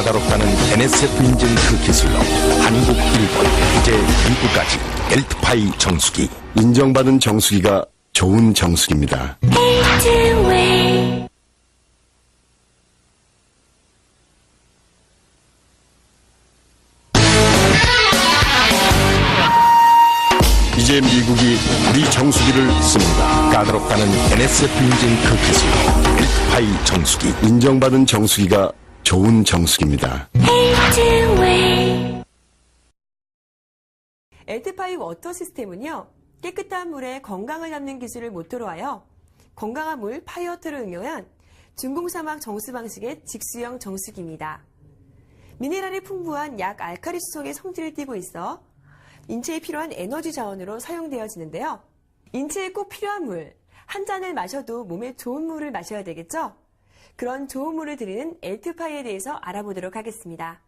까다롭다는 NSF 인증 그 기술로 한국, 일본, 이제 미국까지 엘트파이 정수기. 인정받은 정수기가 좋은 정수기입니다. 이제 미국이 우리 정수기를 씁니다. 까다롭다는 NSF 인증 그 기술로 엘트파이 정수기. 인정받은 정수기가 좋은 정수기입니다. 엘트파이 워터 시스템은요, 깨끗한 물에 건강을 담는 기술을 모토로 하여 건강한 물 파이어트를 응용한 중공사막 정수 방식의 직수형 정수기입니다. 미네랄이 풍부한 약 알카리 수성의 성질을 띠고 있어 인체에 필요한 에너지 자원으로 사용되어지는데요. 인체에 꼭 필요한 물, 한 잔을 마셔도 몸에 좋은 물을 마셔야 되겠죠? 그런 좋은 물을 드리는 엘트파이에 대해서 알아보도록 하겠습니다.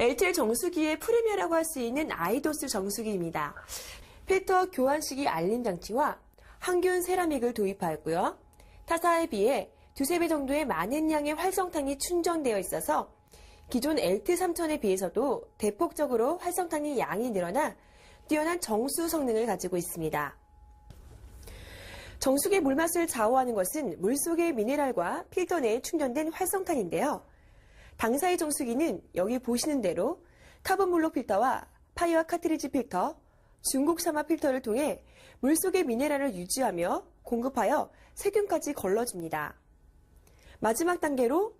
엘텔 정수기의 프리미어라고 할 수 있는 아이도스 정수기입니다. 필터 교환식이 알림 장치와 항균 세라믹을 도입하였고요. 타사에 비해 두세 배 정도의 많은 양의 활성탄이 충전되어 있어서 기존 엘트 3000에 비해서도 대폭적으로 활성탄이 양이 늘어나 뛰어난 정수 성능을 가지고 있습니다. 정수기의 물맛을 좌우하는 것은 물속의 미네랄과 필터 내에 충전된 활성탄인데요. 당사의 정수기는 여기 보시는 대로 카본 블록 필터와 파이어 카트리지 필터, 중국 사마 필터를 통해 물속의 미네랄을 유지하며 공급하여 세균까지 걸러줍니다. 마지막 단계로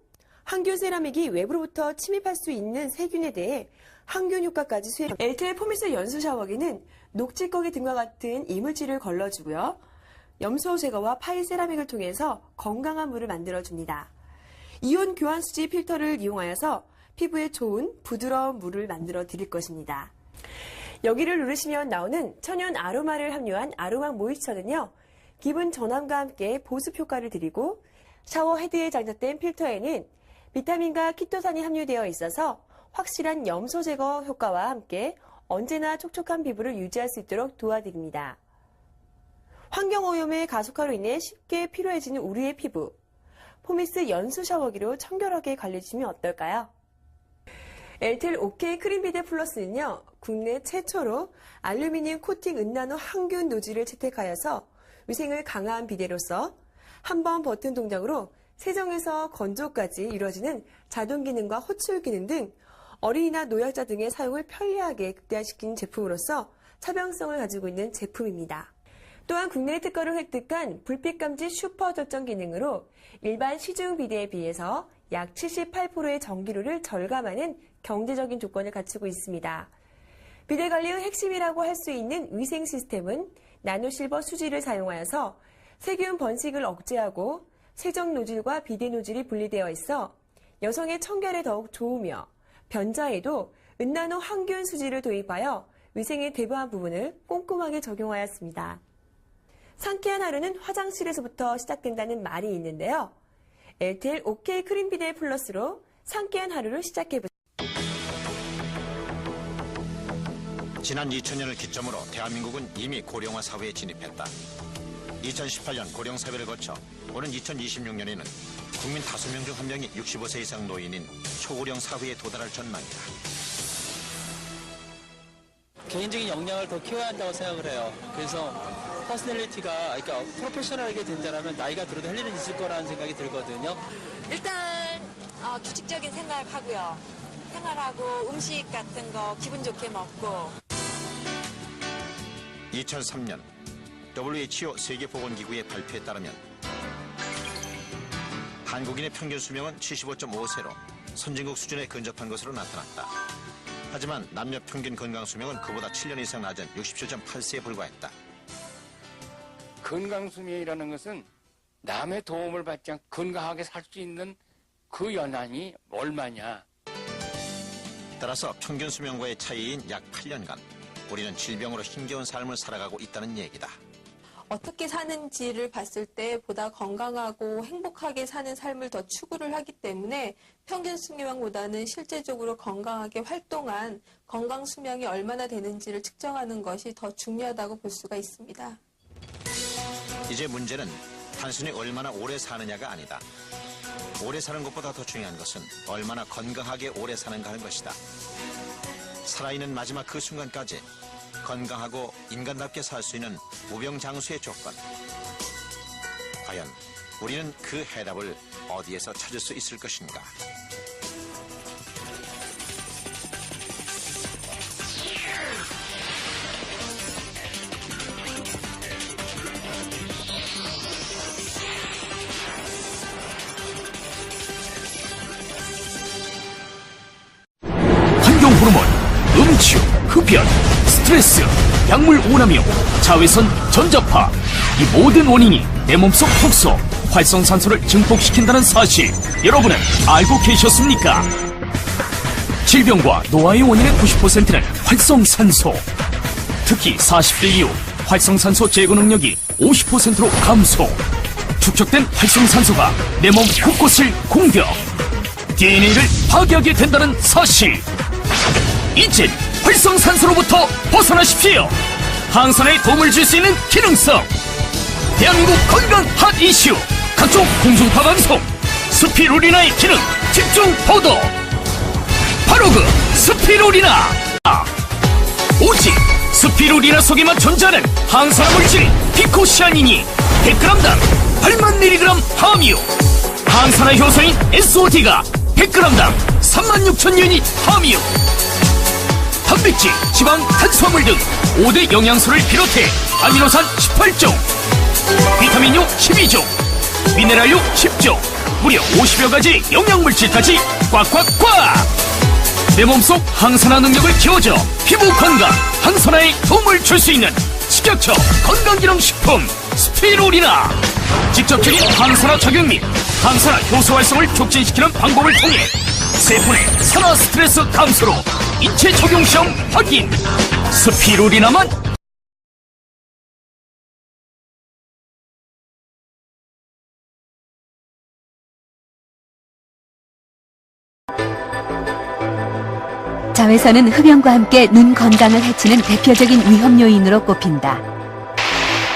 항균 세라믹이 외부로부터 침입할 수 있는 세균에 대해 항균 효과까지 수행. 엘텔 포미스 연수 샤워기는 녹지거기 등과 같은 이물질을 걸러주고요. 염소 제거와 파일 세라믹을 통해서 건강한 물을 만들어줍니다. 이온 교환 수지 필터를 이용하여서 피부에 좋은 부드러운 물을 만들어 드릴 것입니다. 여기를 누르시면 나오는 천연 아로마를 함유한 아로마 모이스처는요, 기분 전환과 함께 보습 효과를 드리고 샤워 헤드에 장착된 필터에는 비타민과 키토산이 함유되어 있어서 확실한 염소 제거 효과와 함께 언제나 촉촉한 피부를 유지할 수 있도록 도와드립니다. 환경오염의 가속화로 인해 쉽게 피로해지는 우리의 피부. 포미스 연수 샤워기로 청결하게 관리해주시면 어떨까요? 엘텔 OK 크림 비데 플러스는요, 국내 최초로 알루미늄 코팅 은나노 항균 노즐을 채택하여서 위생을 강화한 비데로서 한 번 버튼 동작으로 세정에서 건조까지 이루어지는 자동 기능과 호출 기능 등 어린이나 노약자 등의 사용을 편리하게 극대화시킨 제품으로서 차별성을 가지고 있는 제품입니다. 또한 국내 특허를 획득한 불빛 감지 슈퍼 절전 기능으로 일반 시중 비데에 비해서 약 78%의 전기료를 절감하는 경제적인 조건을 갖추고 있습니다. 비데 관리의 핵심이라고 할 수 있는 위생 시스템은 나노실버 수지를 사용하여서 세균 번식을 억제하고 세정 노즐과 비데 노즐이 분리되어 있어 여성의 청결에 더욱 좋으며 변자에도 은나노 항균 수지를 도입하여 위생의 대부분 부분을 꼼꼼하게 적용하였습니다. 상쾌한 하루는 화장실에서부터 시작된다는 말이 있는데요. LTL OK 크림 비데 플러스로 상쾌한 하루를 시작해보세요. 지난 2000년을 기점으로 대한민국은 이미 고령화 사회에 진입했다. 2018년 고령 사회를 거쳐 오는 2026년에는 국민 5명 중 1명이 65세 이상 노인인 초고령 사회에 도달할 전망이다. 개인적인 역량을 더 키워야 한다고 생각을 해요. 그래서 퍼스널리티가 그러니까 프로페셔널하게 된다면 나이가 들어도 할 일은 있을 거라는 생각이 들거든요. 일단 어, 규칙적인 생활하고요. 생활하고 음식 같은 거 기분 좋게 먹고 2003년 WHO 세계보건기구의 발표에 따르면 한국인의 평균 수명은 75.5세로 선진국 수준에 근접한 것으로 나타났다. 하지만 남녀 평균 건강 수명은 그보다 7년 이상 낮은 67.8세에 불과했다. 건강수명이라는 것은 남의 도움을 받지 않고 건강하게 살 수 있는 그 연한이 얼마냐. 따라서 평균 수명과의 차이인 약 8년간 우리는 질병으로 힘겨운 삶을 살아가고 있다는 얘기다. 어떻게 사는지를 봤을 때 보다 건강하고 행복하게 사는 삶을 더 추구를 하기 때문에 평균 수명보다는 실제적으로 건강하게 활동한 건강 수명이 얼마나 되는지를 측정하는 것이 더 중요하다고 볼 수가 있습니다. 이제 문제는 단순히 얼마나 오래 사느냐가 아니다. 오래 사는 것보다 더 중요한 것은 얼마나 건강하게 오래 사는가 하는 것이다. 살아있는 마지막 그 순간까지 건강하고 인간답게 살 수 있는 무병장수의 조건. 과연 우리는 그 해답을 어디에서 찾을 수 있을 것인가? 흡연, 스트레스, 약물 오남용, 자외선, 전자파 이 모든 원인이 내 몸속 독소, 활성산소를 증폭시킨다는 사실 여러분은 알고 계셨습니까? 질병과 노화의 원인의 90%는 활성산소. 특히 40대 이후 활성산소 제거 능력이 50%로 감소. 축적된 활성산소가 내 몸 곳곳을 공격. DNA를 파괴하게 된다는 사실. 이젠 활성산소로부터 벗어나십시오. 항산화에 도움을 줄 수 있는 기능성. 대한민국 건강 핫 이슈. 각종 공중파 방송. 스피루리나의 기능 집중 보도. 바로 그 스피루리나. 아, 오직 스피루리나 속에만 존재하는 항산화 물질 피코시아닌이 100g당 8만 mg 함유. 항산화 효소인 SOD가 100g당 3만 6천 유닛 함유. 단백질, 지방, 탄수화물 등 5대 영양소를 비롯해 아미노산 18종, 비타민류 12종, 미네랄류 10종, 무려 50여 가지 영양물질까지 꽉꽉꽉! 내 몸속 항산화 능력을 키워줘 피부 건강, 항산화에 도움을 줄 수 있는 식약처 건강기능식품 스피루리나 직접적인 항산화 작용 및 항산화 효소 활성을 촉진시키는 방법을 통해 세포의 산화 스트레스 감소로 인체 적용 시험 확인 스피루리나만 자외선은 흡연과 함께 눈 건강을 해치는 대표적인 위험 요인으로 꼽힌다.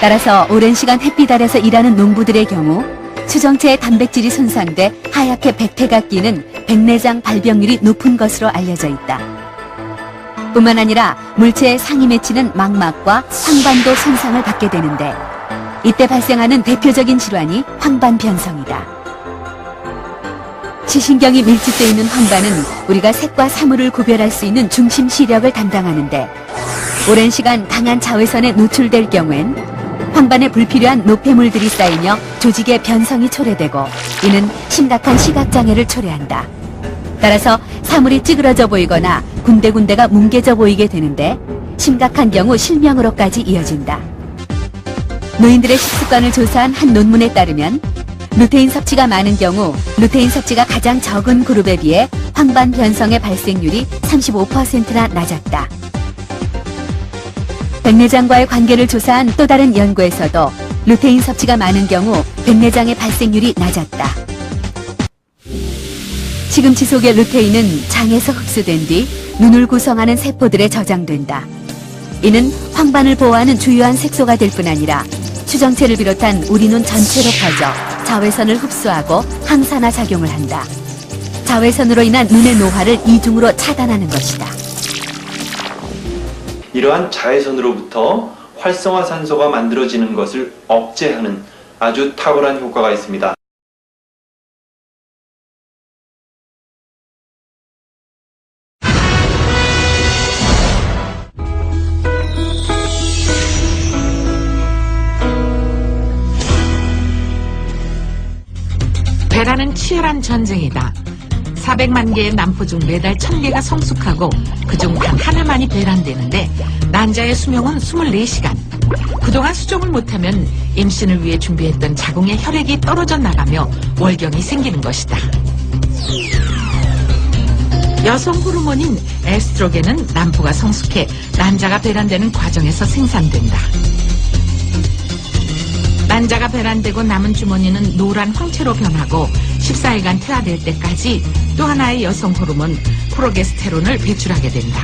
따라서 오랜 시간 햇빛 아래서 일하는 농부들의 경우 수정체의 단백질이 손상돼 하얗게 백태가 끼는 백내장 발병률이 높은 것으로 알려져 있다. 뿐만 아니라 물체의 상이 맺히는 망막과 황반도 손상을 받게 되는데 이때 발생하는 대표적인 질환이 황반 변성이다. 시신경이 밀집되어 있는 황반은 우리가 색과 사물을 구별할 수 있는 중심 시력을 담당하는데 오랜 시간 강한 자외선에 노출될 경우엔 황반에 불필요한 노폐물들이 쌓이며 조직의 변성이 초래되고 이는 심각한 시각장애를 초래한다. 따라서 사물이 찌그러져 보이거나 군데군데가 뭉개져 보이게 되는데 심각한 경우 실명으로까지 이어진다. 노인들의 식습관을 조사한 한 논문에 따르면 루테인 섭취가 많은 경우 루테인 섭취가 가장 적은 그룹에 비해 황반 변성의 발생률이 35%나 낮았다. 백내장과의 관계를 조사한 또 다른 연구에서도 루테인 섭취가 많은 경우 백내장의 발생률이 낮았다. 시금치 속의 루테인은 장에서 흡수된 뒤 눈을 구성하는 세포들에 저장된다. 이는 황반을 보호하는 주요한 색소가 될 뿐 아니라 추정체를 비롯한 우리 눈 전체로 퍼져 자외선을 흡수하고 항산화 작용을 한다. 자외선으로 인한 눈의 노화를 이중으로 차단하는 것이다. 이러한 자외선으로부터 활성화산소가 만들어지는 것을 억제하는 아주 탁월한 효과가 있습니다. 배라는 치열한 전쟁이다. 400만 개의 남포 중 매달 1000개가 성숙하고 그중 단 하나만이 배란되는데 난자의 수명은 24시간. 그동안 수정을 못하면 임신을 위해 준비했던 자궁의 혈액이 떨어져 나가며 월경이 생기는 것이다. 여성 호르몬인 에스트로겐은 남포가 성숙해 난자가 배란되는 과정에서 생산된다. 난자가 배란되고 남은 주머니는 노란 황채로 변하고 14일간 퇴화될 때까지 또 하나의 여성 호르몬 프로게스테론을 배출하게 된다.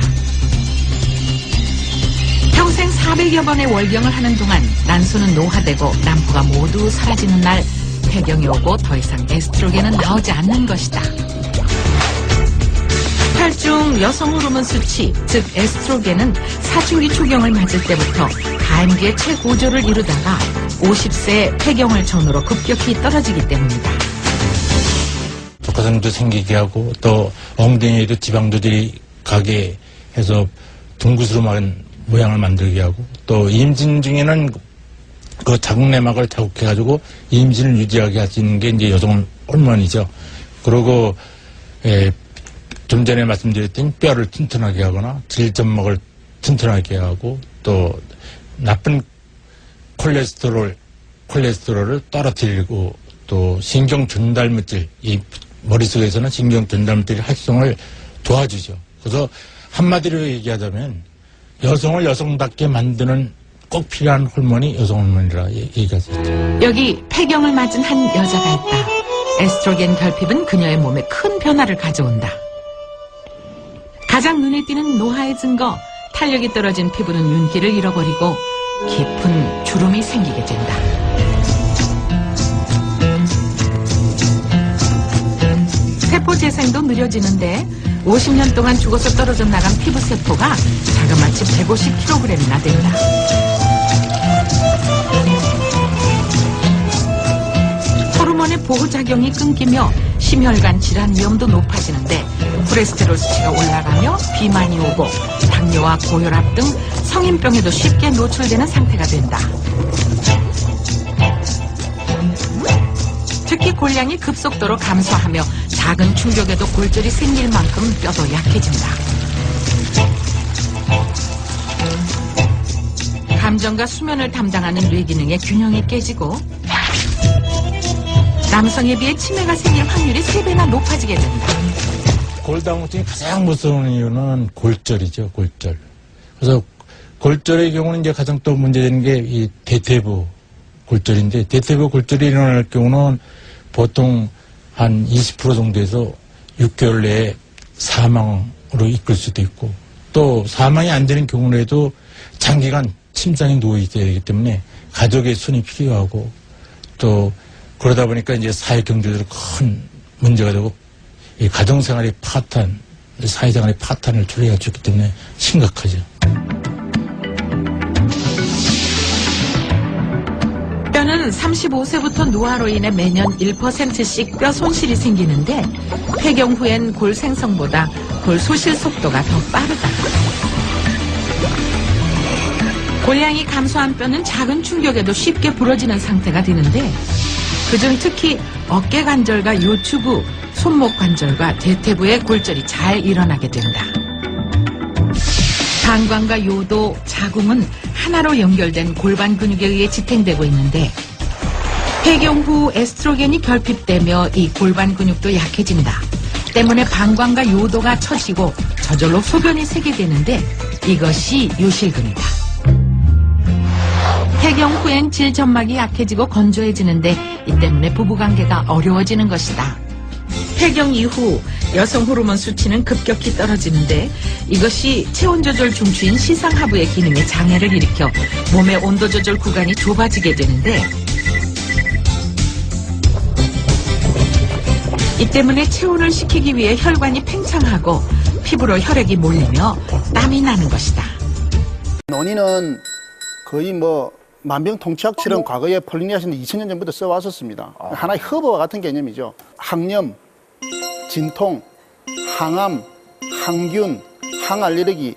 평생 400여 번의 월경을 하는 동안 난소는 노화되고 남포가 모두 사라지는 날 폐경이 오고 더 이상 에스트로겐은 나오지 않는 것이다. 혈중 여성 호르몬 수치, 즉 에스트로겐은 사춘기 초경을 맞을 때부터 가임기의 최고조를 이루다가 50세 폐경을 전후로 급격히 떨어지기 때문이다. 독화성도 생기게 하고 또 엉덩이에도 지방도들이 가게 해서 둥그스름한 모양을 만들게 하고 또 임신 중에는 그 자궁 내막을 자극해가지고 임신을 유지하게 있는 게 이제 여성 호르몬이죠. 그리고 에, 좀 전에 말씀드렸던 뼈를 튼튼하게 하거나 질점막을 튼튼하게 하고 또 나쁜 콜레스테롤 콜레스테롤을 떨어뜨리고 또 신경 전달 물질 이 머릿속에서는 신경 전달 물질 활성을 도와주죠. 그래서 한마디로 얘기하자면 여성을 여성답게 만드는 꼭 필요한 호르몬이 여성 호르몬이라 얘- 얘기할 수 있죠. 여기 폐경을 맞은 한 여자가 있다. 에스트로겐 결핍은 그녀의 몸에 큰 변화를 가져온다. 가장 눈에 띄는 노화의 증거, 탄력이 떨어진 피부는 윤기를 잃어버리고 깊은 주름이 생기게 된다. 세포 재생도 느려지는데 50년 동안 죽어서 떨어져 나간 피부 세포가 자그마치 150kg이나 된다. 호르몬의 보호작용이 끊기며 심혈관 질환 위험도 높아지는데 콜레스테롤 수치가 올라가며 비만이 오고 당뇨와 고혈압 등 성인병에도 쉽게 노출되는 상태가 된다. 특히 골량이 급속도로 감소하며 작은 충격에도 골절이 생길 만큼 뼈도 약해진다. 감정과 수면을 담당하는 뇌 기능의 균형이 깨지고 남성에 비해 치매가 생길 확률이 3배나 높아지게 된다. 골다공증이 가장 무서운 이유는 골절이죠, 골절. 그래서 골절의 경우는 이제 가장 또 문제되는 게 이 대퇴부 골절인데 대퇴부 골절이 일어날 경우는 보통 한 20% 정도에서 6개월 내에 사망으로 이끌 수도 있고 또 사망이 안 되는 경우에도 장기간 침상에 누워 있어야 되기 때문에 가족의 손이 필요하고 또 그러다 보니까 이제 사회 경제적으로 큰 문제가 되고 이 가정생활의 파탄, 사회생활의 파탄을 초래해 줬기 때문에 심각하죠. 뼈는 35세부터 노화로 인해 매년 1%씩 뼈 손실이 생기는데 폐경 후엔 골 생성보다 골 소실 속도가 더 빠르다. 골량이 감소한 뼈는 작은 충격에도 쉽게 부러지는 상태가 되는데 그중 특히 어깨 관절과 요추부, 손목 관절과 대퇴부의 골절이 잘 일어나게 된다. 방광과 요도, 자궁은 하나로 연결된 골반 근육에 의해 지탱되고 있는데 폐경 후 에스트로겐이 결핍되며 이 골반 근육도 약해진다. 때문에 방광과 요도가 처지고 저절로 소변이 새게 되는데 이것이 요실금이다. 폐경 후엔 질점막이 약해지고 건조해지는데 이 때문에 부부관계가 어려워지는 것이다. 폐경 이후 여성 호르몬 수치는 급격히 떨어지는데 이것이 체온 조절 중추인 시상하부의 기능에 장애를 일으켜 몸의 온도 조절 구간이 좁아지게 되는데 이 때문에 체온을 식히기 위해 혈관이 팽창하고 피부로 혈액이 몰리며 땀이 나는 것이다. 논의는 거의 뭐 만병통치약처럼 과거에 폴리니아시는 2000년 전부터 써왔었습니다. 하나의 허브와 같은 개념이죠. 항염, 진통, 항암, 항균, 항알레르기,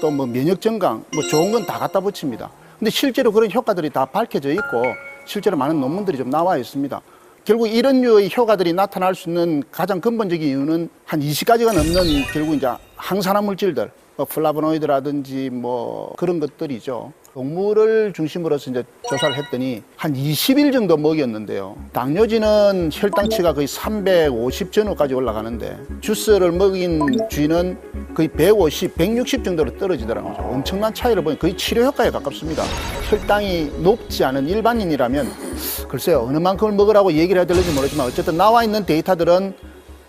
또 뭐 면역 증강, 뭐 좋은 건 다 갖다 붙입니다. 근데 실제로 그런 효과들이 다 밝혀져 있고 실제로 많은 논문들이 좀 나와 있습니다. 결국 이런 류의 효과들이 나타날 수 있는 가장 근본적인 이유는 한 20가지가 넘는 결국 이제 항산화 물질들, 뭐 플라보노이드라든지 뭐 그런 것들이죠. 동물을 중심으로서 이제 조사를 했더니 한 20일 정도 먹였는데요. 당뇨지는 혈당치가 거의 350 전후까지 올라가는데 주스를 먹인 쥐는 거의 150, 160 정도로 떨어지더라고요. 엄청난 차이를 보니 거의 치료 효과에 가깝습니다. 혈당이 높지 않은 일반인이라면 글쎄요 어느 만큼을 먹으라고 얘기를 해야 될지 모르지만 어쨌든 나와 있는 데이터들은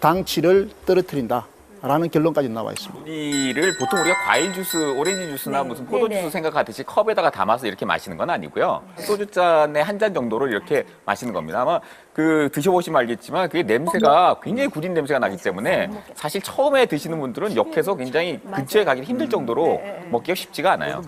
당치를 떨어뜨린다. 라는 결론까지 나와 있습니다. 우리를 보통 우리가 과일 주스, 오렌지 주스나 무슨 포도 네, 네. 주스 생각하듯이 컵에다가 담아서 이렇게 마시는 건 아니고요. 소주 잔에 한 잔 정도를 이렇게 마시는 겁니다. 아마 그 드셔보시면 알겠지만 그게 냄새가 굉장히 구린 냄새가 나기 때문에 사실 처음에 드시는 분들은 역해서 굉장히 근처에 가기 힘들 정도로 먹기가 쉽지가 않아요.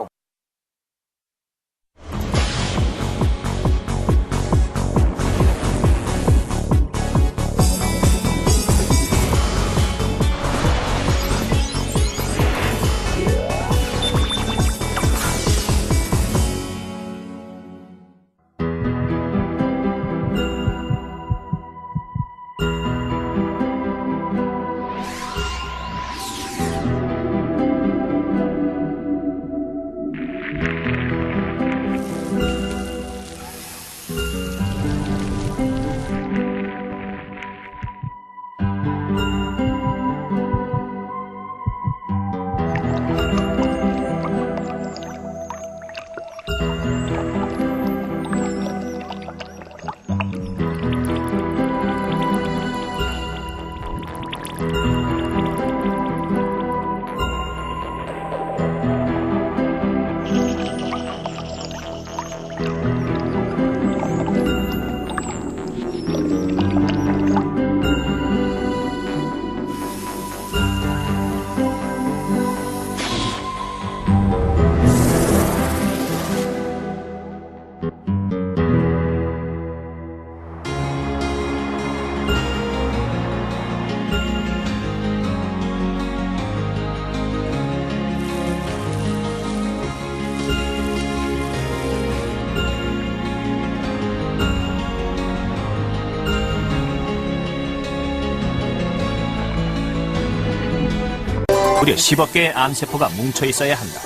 무려 10억 개의 암세포가 뭉쳐 있어야 한다.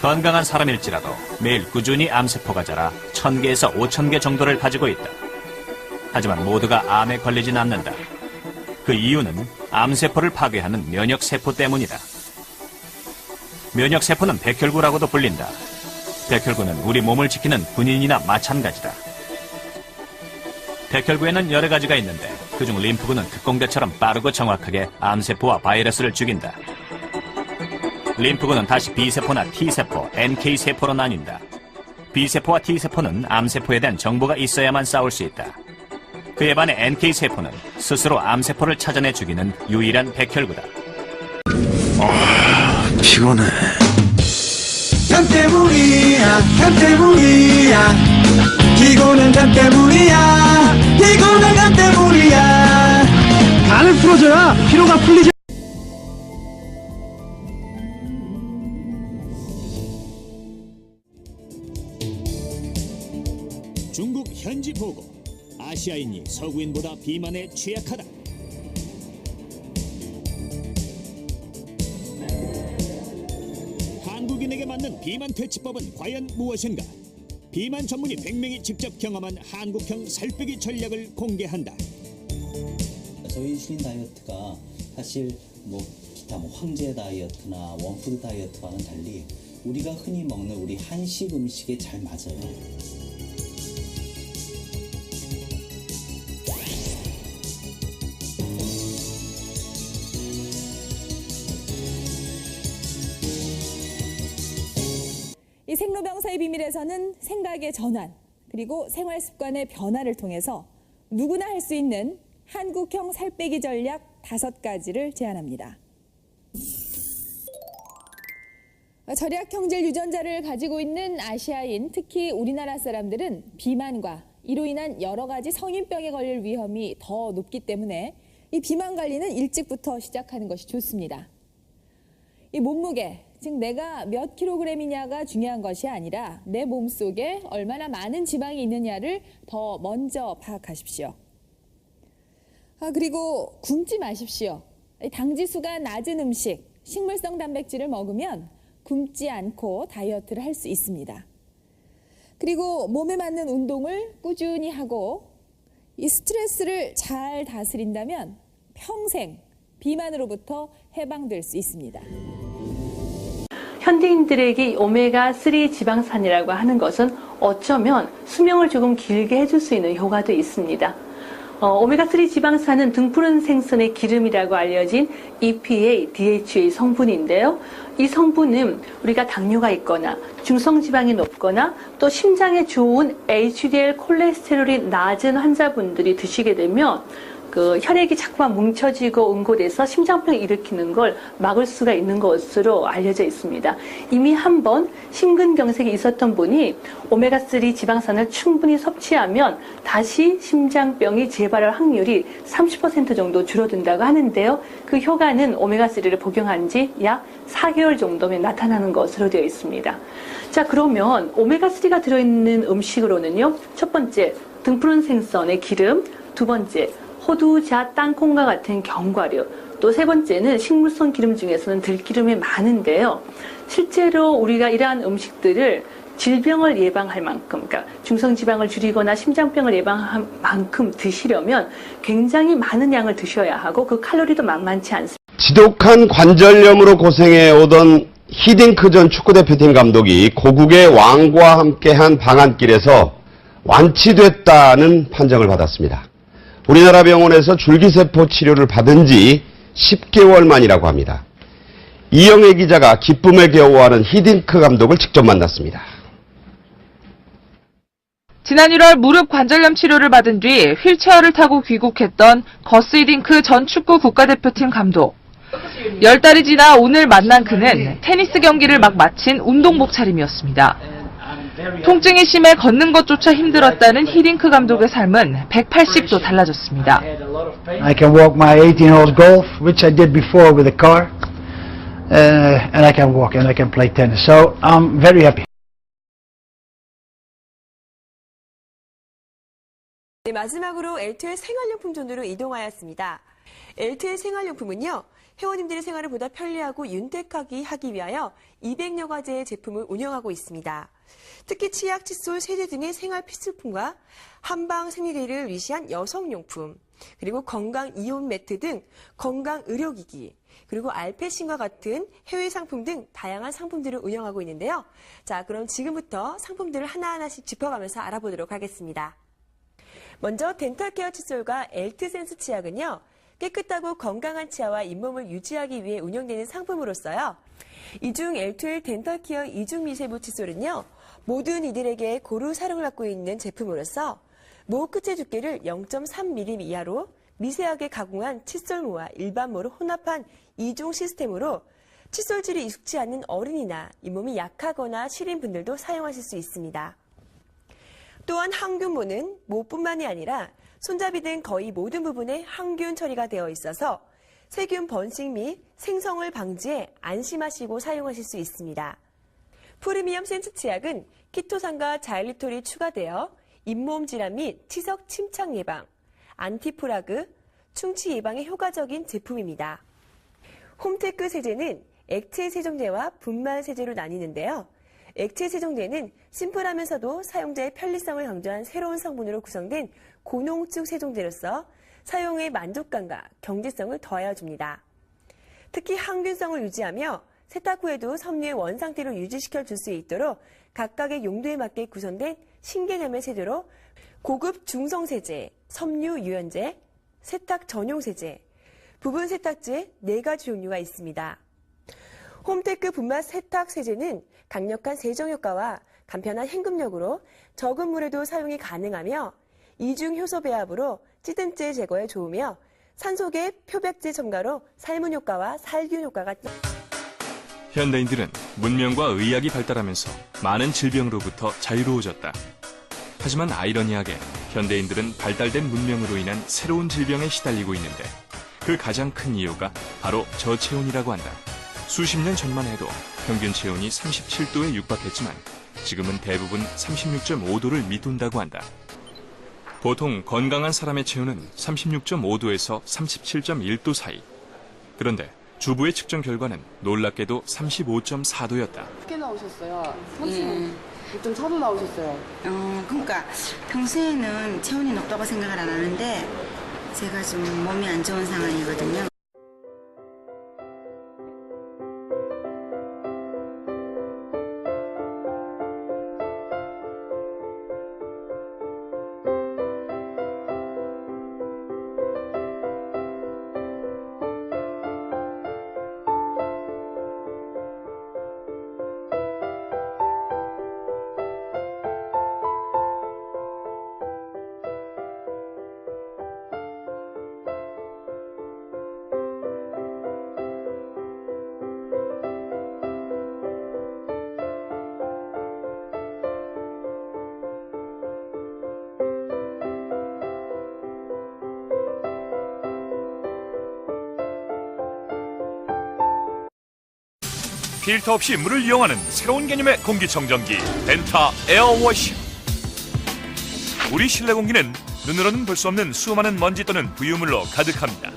건강한 사람일지라도 매일 꾸준히 암세포가 자라 1000개에서 5000개 정도를 가지고 있다. 하지만 모두가 암에 걸리진 않는다. 그 이유는 암세포를 파괴하는 면역세포 때문이다. 면역세포는 백혈구라고도 불린다. 백혈구는 우리 몸을 지키는 군인이나 마찬가지다. 백혈구에는 여러 가지가 있는데 그중 림프구는 특공대처럼 빠르고 정확하게 암세포와 바이러스를 죽인다. 림프구는 다시 B세포나 T세포, NK세포로 나뉜다. B세포와 T세포는 암세포에 대한 정보가 있어야만 싸울 수 있다. 그에 반해 NK세포는 스스로 암세포를 찾아내 죽이는 유일한 백혈구다. 피곤해. 참 때문이야, 참 때문이야. 피곤한 참 때문이야, 피곤한 참 때문이야. 간을 풀어줘야 피로가 풀리지. 중국 현지 보고 아시아인이 서구인보다 비만에 취약하다. 한국인에게 맞는 비만 퇴치법은 과연 무엇인가? 비만 전문의 100명이 직접 경험한 한국형 살빼기 전략을 공개한다. 저희 인슐린 다이어트가 사실 뭐 기타 뭐 황제 다이어트나 원푸드 다이어트와는 달리 우리가 흔히 먹는 우리 한식 음식에 잘 맞아요. 이 생로병사의 비밀에서는 생각의 전환, 그리고 생활 습관의 변화를 통해서 누구나 할 수 있는 한국형 살 빼기 전략 다섯 가지를 제안합니다. 절약 형질 유전자를 가지고 있는 아시아인, 특히 우리나라 사람들은 비만과 이로 인한 여러 가지 성인병에 걸릴 위험이 더 높기 때문에 이 비만 관리는 일찍부터 시작하는 것이 좋습니다. 이 몸무게, 즉 내가 몇 킬로그램이냐가 중요한 것이 아니라 내 몸속에 얼마나 많은 지방이 있느냐를 더 먼저 파악하십시오. 아, 그리고 굶지 마십시오. 이 당지수가 낮은 음식, 식물성 단백질을 먹으면 굶지 않고 다이어트를 할 수 있습니다. 그리고 몸에 맞는 운동을 꾸준히 하고 이 스트레스를 잘 다스린다면 평생 비만으로부터 해방될 수 있습니다. 현대인들에게 오메가3 지방산이라고 하는 것은 어쩌면 수명을 조금 길게 해줄 수 있는 효과도 있습니다. 어, 오메가3 지방산은 등푸른 생선의 기름이라고 알려진 EPA, DHA 성분인데요. 이 성분은 우리가 당뇨가 있거나 중성지방이 높거나 또 심장에 좋은 HDL 콜레스테롤이 낮은 환자분들이 드시게 되면 그 혈액이 자꾸만 뭉쳐지고 응고돼서 심장병을 일으키는 걸 막을 수가 있는 것으로 알려져 있습니다. 이미 한 번 심근경색이 있었던 분이 오메가3 지방산을 충분히 섭취하면 다시 심장병이 재발할 확률이 30% 정도 줄어든다고 하는데요. 그 효과는 오메가3를 복용한 지 약 4개월 정도면 나타나는 것으로 되어 있습니다. 자, 그러면 오메가3가 들어있는 음식으로는요. 첫 번째, 등푸른 생선의 기름, 두 번째, 호두, 자, 땅콩과 같은 견과류. 또 세 번째는 식물성 기름 중에서는 들기름이 많은데요. 실제로 우리가 이러한 음식들을 질병을 예방할 만큼, 그러니까 중성지방을 줄이거나 심장병을 예방할 만큼 드시려면 굉장히 많은 양을 드셔야 하고 그 칼로리도 만만치 않습니다. 지독한 관절염으로 고생해 오던 히딩크 전 축구대표팀 감독이 고국의 왕과 함께한 방안길에서 완치됐다는 판정을 받았습니다. 우리나라 병원에서 줄기세포 치료를 받은 지 10개월 만이라고 합니다. 이영애 기자가 기쁨에 겨워하는 히딩크 감독을 직접 만났습니다. 지난 1월 무릎 관절염 치료를 받은 뒤 휠체어를 타고 귀국했던 거스 히딩크 전 축구 국가대표팀 감독. 열 달이 지나 오늘 만난 그는 테니스 경기를 막 마친 운동복 차림이었습니다. 통증이 심해 걷는 것조차 힘들었다는 히딩크 감독의 삶은 180도 달라졌습니다. I can walk my 18 holes golf, which I did before with a car, uh, and I can walk and I can play tennis. So I'm very happy. 네, 마지막으로 L2의 생활용품 존으로 이동하였습니다. L2의 생활용품은요, 회원님들의 생활을 보다 편리하고 윤택하게 하기 위하여 200여 가지의 제품을 운영하고 있습니다. 특히 치약, 칫솔, 세제 등의 생활 필수품과 한방 생리대를 위시한 여성용품, 그리고 건강 이온 매트 등 건강 의료기기, 그리고 알페신과 같은 해외 상품 등 다양한 상품들을 운영하고 있는데요. 자, 그럼 지금부터 상품들을 하나하나씩 짚어가면서 알아보도록 하겠습니다. 먼저 덴탈케어 칫솔과 엘트센스 치약은요. 깨끗하고 건강한 치아와 잇몸을 유지하기 위해 운영되는 상품으로서요. 이중 L2L 덴탈케어 이중 미세부 칫솔은요. 모든 이들에게 고루 사랑을 받고 있는 제품으로서 모 끝의 두께를 0.3mm 이하로 미세하게 가공한 칫솔모와 일반모를 혼합한 이중 시스템으로 칫솔질이 익숙지 않는 어른이나 잇몸이 약하거나 시린 분들도 사용하실 수 있습니다. 또한 항균모는 모뿐만이 아니라 손잡이 등 거의 모든 부분에 항균 처리가 되어 있어서 세균 번식 및 생성을 방지해 안심하시고 사용하실 수 있습니다. 프리미엄 센스 치약은 키토산과 자일리톨이 추가되어 잇몸 질환 및 치석 침착 예방, 안티프라그, 충치 예방에 효과적인 제품입니다. 홈테크 세제는 액체 세정제와 분말 세제로 나뉘는데요. 액체 세정제는 심플하면서도 사용자의 편리성을 강조한 새로운 성분으로 구성된 고농축 세정제로서 사용의 만족감과 경제성을 더하여 줍니다. 특히 항균성을 유지하며 세탁 후에도 섬유의 원상태로 유지시켜 줄 수 있도록 각각의 용도에 맞게 구성된 신개념의 세제로 고급 중성 세제, 섬유 유연제, 세탁 전용 세제, 부분 세탁제 4가지 종류가 있습니다. 홈테크 분말 세탁 세제는 강력한 세정 효과와 간편한 헹굼력으로 적은 물에도 사용이 가능하며 이중 효소 배합으로 찌든째 제거에 좋으며 산소계 표백제 첨가로 살문 효과와 살균 효과가 현대인들은 문명과 의학이 발달하면서 많은 질병으로부터 자유로워졌다. 하지만 아이러니하게 현대인들은 발달된 문명으로 인한 새로운 질병에 시달리고 있는데 그 가장 큰 이유가 바로 저체온이라고 한다. 수십 년 전만 해도 평균 체온이 37도에 육박했지만 지금은 대부분 36.5도를 밑돈다고 한다. 보통 건강한 사람의 체온은 36.5도에서 37.1도 사이. 그런데 주부의 측정 결과는 놀랍게도 35.4도였다. 어떻게 나오셨어요? 35.4도 나오셨어요. 어, 그러니까 평소에는 체온이 높다고 생각을 안 하는데 제가 좀 몸이 안 좋은 상황이거든요. 필터 없이 물을 이용하는 새로운 개념의 공기청정기 벤타 에어워시 우리 실내 공기는 눈으로는 볼 수 없는 수많은 먼지 또는 부유물로 가득합니다.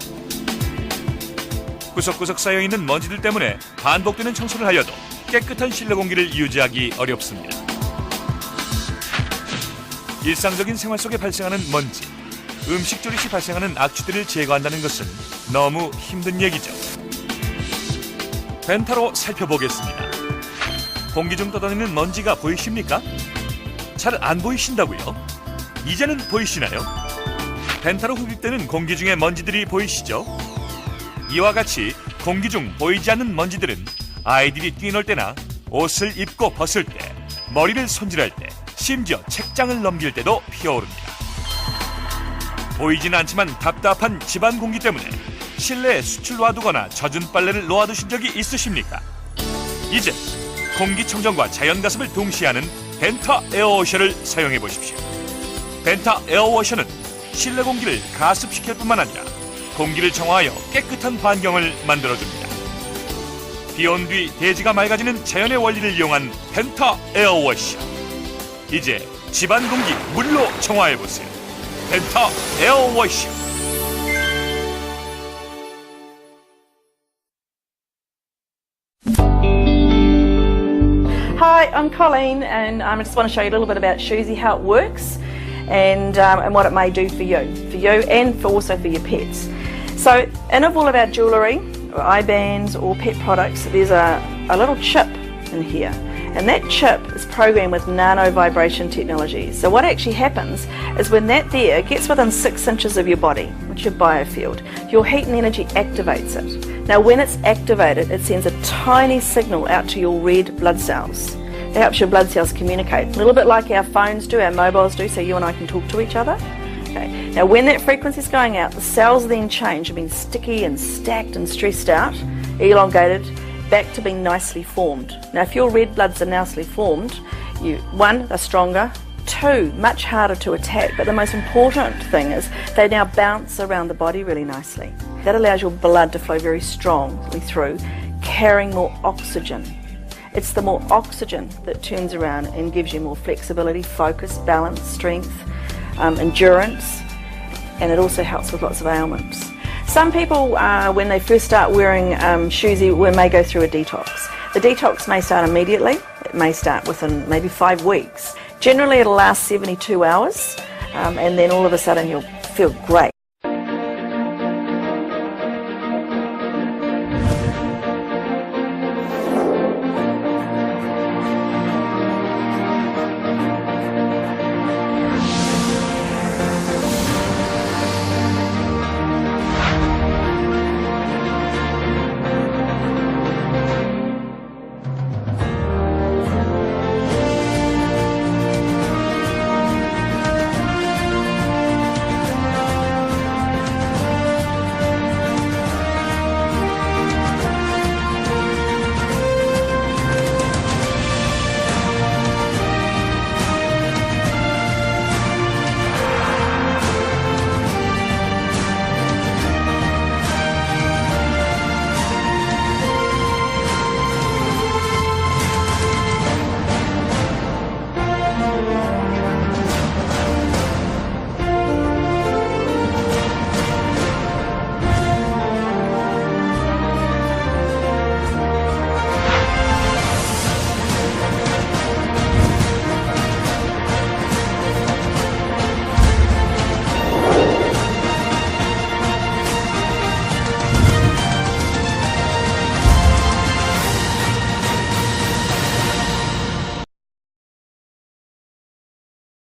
구석구석 쌓여있는 먼지들 때문에 반복되는 청소를 하여도 깨끗한 실내 공기를 유지하기 어렵습니다. 일상적인 생활 속에 발생하는 먼지 음식 조리 시 발생하는 악취들을 제거한다는 것은 너무 힘든 얘기죠 벤타로 살펴보겠습니다. 공기 중 떠다니는 먼지가 보이십니까? 잘 안 보이신다고요? 이제는 보이시나요? 벤타로 흡입되는 공기 중의 먼지들이 보이시죠? 이와 같이 공기 중 보이지 않는 먼지들은 아이들이 뛰놀 때나 옷을 입고 벗을 때, 머리를 손질할 때, 심지어 책장을 넘길 때도 피어오릅니다. 보이진 않지만 답답한 집안 공기 때문에 실내에 수출 놔두거나 젖은 빨래를 놓아두신 적이 있으십니까? 이제 공기청정과 자연가습을 동시에 하는 벤타 에어워셔를 사용해 보십시오. 벤타 에어워셔는 실내 공기를 가습시킬 뿐만 아니라 공기를 정화하여 깨끗한 환경을 만들어줍니다. 비온 뒤 대지가 맑아지는 자연의 원리를 이용한 벤타 에어워셔. 이제 집안 공기 물로 정화해 보세요. 벤타 에어워셔. Hi, I'm Colleen, and um, I just want to show you a little bit about Shoozy, how it works, and um, and what it may do for you, for you, and for also for your pets. So, in of all of our jewellery, or eye bands, or pet products, there's a, a little chip in here, and that chip is programmed with nano vibration technology. So, what actually happens is when that there gets within six inches of your body, which is your biofield, your heat and energy activates it. Now, when it's activated, it sends a tiny signal out to your red blood cells. It helps your blood cells communicate, a little bit like our phones do, our mobiles do, so you and I can talk to each other. Okay. Now, when that frequency is going out, the cells then change from being sticky and stacked and stressed out, elongated, back to being nicely formed. Now, if your red bloods are nicely formed, you one, they're stronger. Two, much harder to attack, but the most important thing is they now bounce around the body really nicely. That allows your blood to flow very strongly through, carrying more oxygen. It's the more oxygen that turns around and gives you more flexibility, focus, balance, strength, um, endurance, and it also helps with lots of ailments. Some people, uh, when they first start wearing um, shoesy, we may go through a detox. The detox may start immediately. It may start within maybe five weeks. Generally, it'll last 72 hours, um, and then all of a sudden you'll feel great.